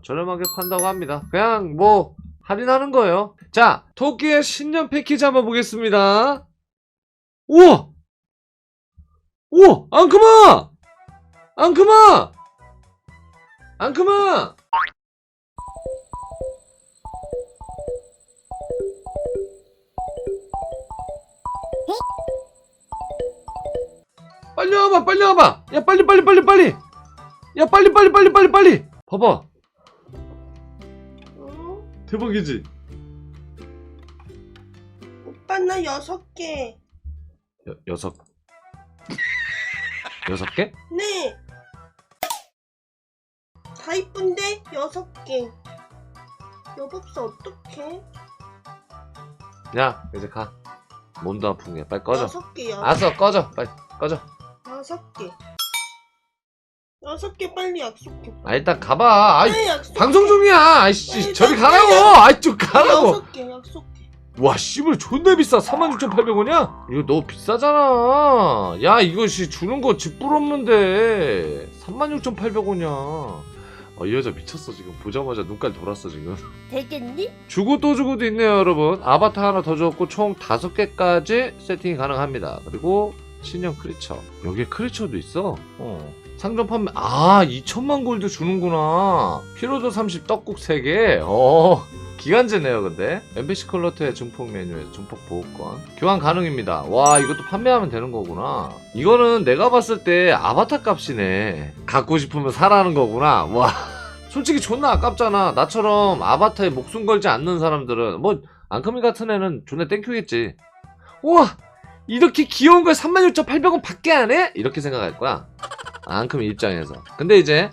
어, 저렴하게 판다고 합니다. 그냥 뭐 할인하는 거예요. 자, 토끼의 신년 패키지 한번 보겠습니다. 우와! 우와! 앙크마! 앙크마! 앙크마! 빨리 와봐, 빨리 와봐! 야, 빨리, 빨리, 빨리, 빨리! 야, 빨리, 빨리, 빨리, 빨리, 빨리! 봐봐. 어? 대박이지? 오빠 나 여섯 개. 여, 여섯. 여섯 개? 네. 다 이쁜데 여섯 개. 여법사 어떡해? 야, 이제 가. 몸도 아픈 게. 빨리 꺼져. 여섯 개요. 알았어, 꺼져. 빨리 꺼져. 여섯 개. 여섯 개 빨리 약속해. 아, 일단 가봐. 아이, 네, 약속해. 방송 중이야. 아이씨, 빨리, 저리 빨리, 가라고. 아이, 좀 가라고. 여섯 개 약속해. 와, 씨발, 존나 비싸. 46,800원이야? 이거 너무 비싸잖아. 야, 이거 씨, 주는 거 집불 없는데. 36,800원이야. 아, 이 여자 미쳤어, 지금. 보자마자 눈깔 돌았어, 지금. 되겠니? 주고 또 주고도 있네요, 여러분. 아바타 하나 더 줬고, 총 5개까지 세팅이 가능합니다. 그리고, 신형 크리처. 여기에 크리처도 있어. 어. 상점 판매, 아, 2천만 골드 주는구나. 피로도 30 떡국 3개. 어. 기간제네요, 근데. MBC 컬러트의 증폭 메뉴에서 증폭 보호권. 교환 가능입니다. 와, 이것도 판매하면 되는 거구나. 이거는 내가 봤을 때 아바타 값이네. 갖고 싶으면 사라는 거구나. 와. 솔직히 존나 아깝잖아. 나처럼 아바타에 목숨 걸지 않는 사람들은 뭐 앙크미 같은 애는 존나 땡큐겠지. 우와 이렇게 귀여운 걸 36,800원 밖에 안 해? 이렇게 생각할 거야. 앙크미 입장에서. 근데 이제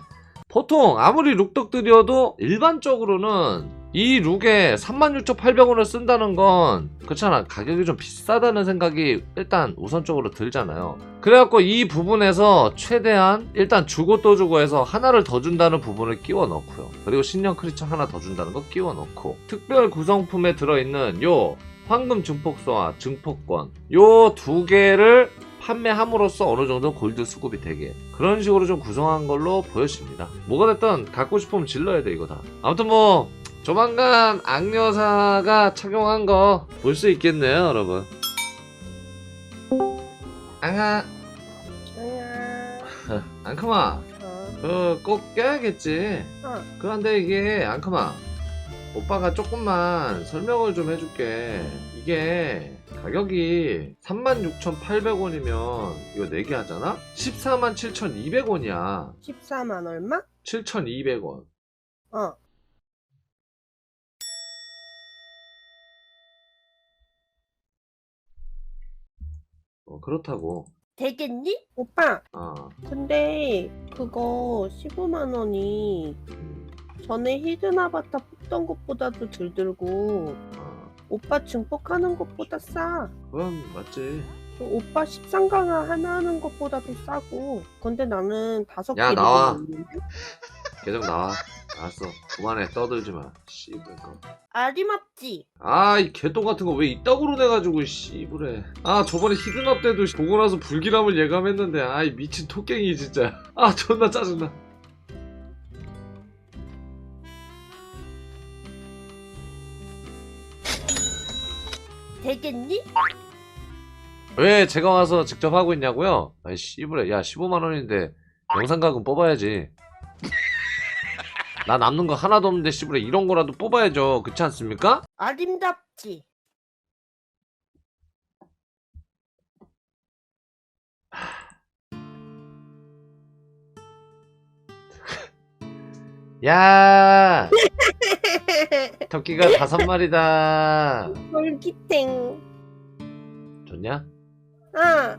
보통 아무리 룩덕들이어도 일반적으로는 이 룩에 36,800원을 쓴다는 건 그렇잖아. 가격이 좀 비싸다는 생각이 일단 우선적으로 들잖아요. 그래갖고 이 부분에서 최대한 일단 주고 또 주고 해서 하나를 더 준다는 부분을 끼워 넣고요. 그리고 신형 크리처 하나 더 준다는 거 끼워 넣고. 특별 구성품에 들어있는 요 황금 증폭소와 증폭권. 요 두 개를 판매함으로써 어느 정도 골드 수급이 되게 그런 식으로 좀 구성한 걸로 보여집니다. 뭐가 됐든 갖고 싶으면 질러야 돼 이거 다. 아무튼 뭐 조만간 악녀사가 착용한 거 볼 수 있겠네요 여러분. 앙아 어. 그꼭 껴야겠지. 어. 그런데 이게 앙크마 오빠가 조금만 설명을 좀 해줄게. 이게 가격이 36,800원이면 이거 4개 하잖아? 147,200원이야. 14만 얼마? 7,200원. 어. 어, 그렇다고. 되겠니? 오빠, 아, 근데 그거 15만 원이 음, 전에 히든 아바타 뽑던 것보다도 덜 들고 아, 오빠 증폭하는 것보다 싸. 그건 맞지. 오빠 13강화 하나 하는 것보다도 싸고. 근데 나는 다섯 개 야, 나와. 있는데? 계정 나와. 알았어. 그만해. 떠들지 마. 씨발 거. 아리맞지? 아, 이 개똥 같은 거 왜 이따구로 내가지고, 씨부래. 아, 저번에 히든업 때도 보고 나서 불길함을 예감했는데, 아이, 미친 토깽이, 진짜. 아, 존나 짜증나. 되겠니? 왜 제가 와서 직접 하고 있냐고요? 아이, 씨부래. 야, 15만원인데, 영상각은 뽑아야지. 나 남는 거 하나도 없는데, 씨부래. 이런 거라도 뽑아야죠. 그렇지 않습니까? 아름답지? 야! 토끼가 다섯 마리다. 솔기탱. 좋냐? 아,